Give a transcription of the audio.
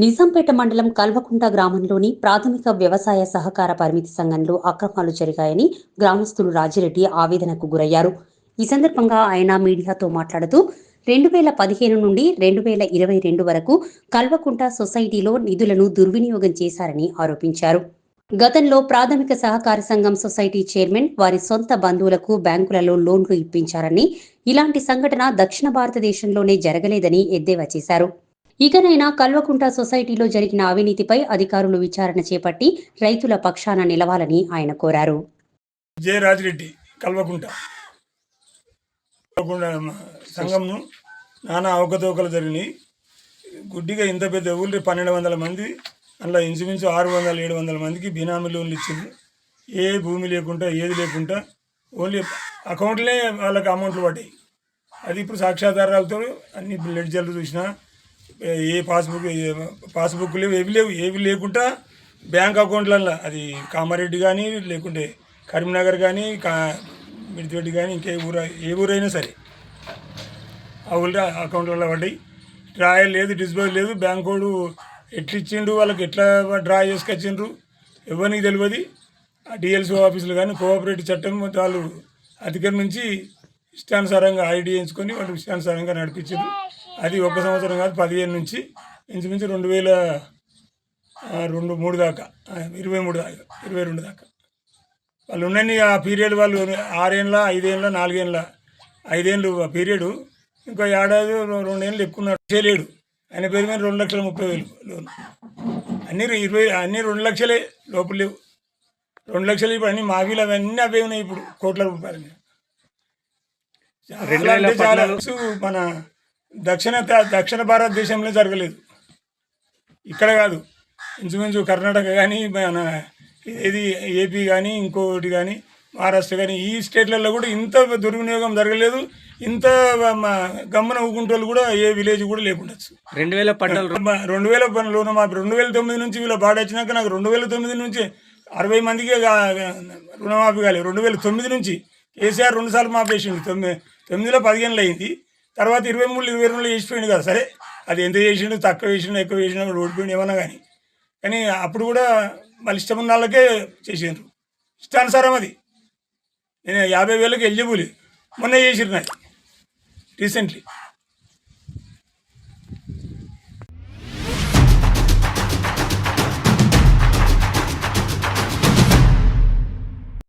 నిజాంపేట మండలం కల్వకుంట గ్రామంలోని ప్రాథమిక వ్యవసాయ సహకార పరిమితి సంఘంలో అక్రమాలు జరిగాయని గ్రామస్తులు రాజిరెడ్డి ఆవేదనకు గురయ్యారు. ఈ సందర్భంగా ఆయన మీడియాతో మాట్లాడుతూ రెండు వేల పదిహేను నుండి రెండు వేల ఇరవై రెండు వరకు కల్వకుంట సొసైటీలో నిధులను దుర్వినియోగం చేశారని ఆరోపించారు. గతంలో ప్రాథమిక సహకార సంఘం సొసైటీ చైర్మన్ వారి సొంత బంధువులకు బ్యాంకులలో లోన్లు ఇప్పించారని ఇలాంటి సంఘటన దక్షిణ భారతదేశంలోనే జరగలేదని ఎద్దేవా చేశారు. ఇకనైనా కల్వకుంట సొసైటీలో జరిగిన అవినీతిపై అధికారులు విచారణ చేపట్టి రైతుల పక్షాన నిలవాలని ఆయన కోరారు. జయరాజిరెడ్డి కల్వకుంట. కల్వకుంట సంఘంను నానా అవకతవకలు జరిగినాయి. గుడ్డిగా ఇంత పెద్ద ఊళ్ళో పన్నెండు వందల మంది అందులో ఇంచుమించు ఆరు వందల ఏడు వందల మందికి బినామీ లోన్లు ఇచ్చింది ఏ భూమి లేకుండా ఏది లేకుండా ఓన్లీ అకౌంట్లే వాళ్ళకి అమౌంట్లు పడ్డాయి. అది ఇప్పుడు సాక్ష్యాధారాలతో అన్ని లెడ్జర్లు చూసినా ఏ పాస్బుక్ పాస్బుక్ లేవు ఏవి లేవు ఏవి లేకుండా బ్యాంక్ అకౌంట్లల్లో. అది కామారెడ్డి కానీ లేకుంటే కరీంనగర్ కానీ కా మిడితోటి కానీ ఇంకే ఊర ఏ ఊరైనా సరే. ఆ ఊళ్ళో అకౌంట్లలో పడ్డాయి. డ్రాయర్ లేదు డిస్బోజ్ లేదు. బ్యాంక్ వాడు ఎట్లా ఇచ్చిండు వాళ్ళకి ఎట్లా డ్రా చేసుకొచ్చిండ్రు ఎవరికి తెలియదు ఆ డిఎల్సీ ఆఫీసులు కానీ కోఆపరేటివ్ చట్టం వాళ్ళు అధికారి నుంచి ఇష్టానుసారంగా ఐడి ఎంచుకొని వాళ్ళు ఇష్టానుసారంగా నడిపించారు అది ఒక సంవత్సరం కాదు పదిహేను నుంచి ఇంచుమించు రెండు వేల రెండు మూడు దాకా ఇరవై మూడు దాకా ఇరవై రెండు దాకా. వాళ్ళు ఉన్నన్ని ఆ పీరియడ్ వాళ్ళు ఆరేళ్ళ ఐదేళ్ళ నాలుగేళ్ళ ఐదేళ్ళు ఆ పీరియడ్ ఇంకో ఏడాది రెండేళ్ళు ఎక్కున్నాడు చేయలేడు. ఆయన పేరు మీద రెండు లక్షల ముప్పై వేలు లోన్. అన్నీ ఇరవై అన్నీ రెండు లక్షలే లోపల లేవు. రెండు లక్షలు ఇప్పుడు అన్ని మాఫీలు అవన్నీ అవే ఉన్నాయి ఇప్పుడు కోట్ల రూపాయలు. మన దక్షిణ దక్షిణ భారతదేశంలో జరగలేదు. ఇక్కడ కాదు. ఇంచుమించు కర్ణాటక కానీ మన ఇది ఏపీ కానీ ఇంకోటి కానీ మహారాష్ట్ర కానీ ఈ స్టేట్లలో కూడా ఇంత దుర్వినియోగం జరగలేదు. ఇంత మ- గమ్మన ఊకుంటోళ్ళు కూడా ఏ విలేజ్ కూడా లేకుండొచ్చు. రెండు వేల మ- రెండు వేల పన్ను లోను మాపి రెండు వేల తొమ్మిది నుంచి వీళ్ళ బాడ వచ్చినాక నాకు రెండు వేల తొమ్మిది నుంచి అరవై మందికి రుణమాఫీ కాలేదు. రెండు వేల తొమ్మిది నుంచి కేసీఆర్ రెండు సార్లు మాపేసిండు తొమ్మిది తొమ్మిదిలో పదిహేనులు అయింది. తర్వాత ఇరవై మూడు ఇరవై రెండులో చేసిపోయింది కదా సరే. అది ఎంత చేసిండు తక్కువ చేసిండు ఎక్కువ చేసినా కూడా ఓడిపోయింది ఏమన్నా కానీ. కానీ అప్పుడు కూడా మళ్ళీ ఇష్టం ఉన్న వాళ్ళకే చేసిండ్రు. ఇష్టానుసారం అది. నేను యాభై వేలకు ఎలిజిబుల్. మొన్న చేసిరు నాకు. రీసెంట్లీ.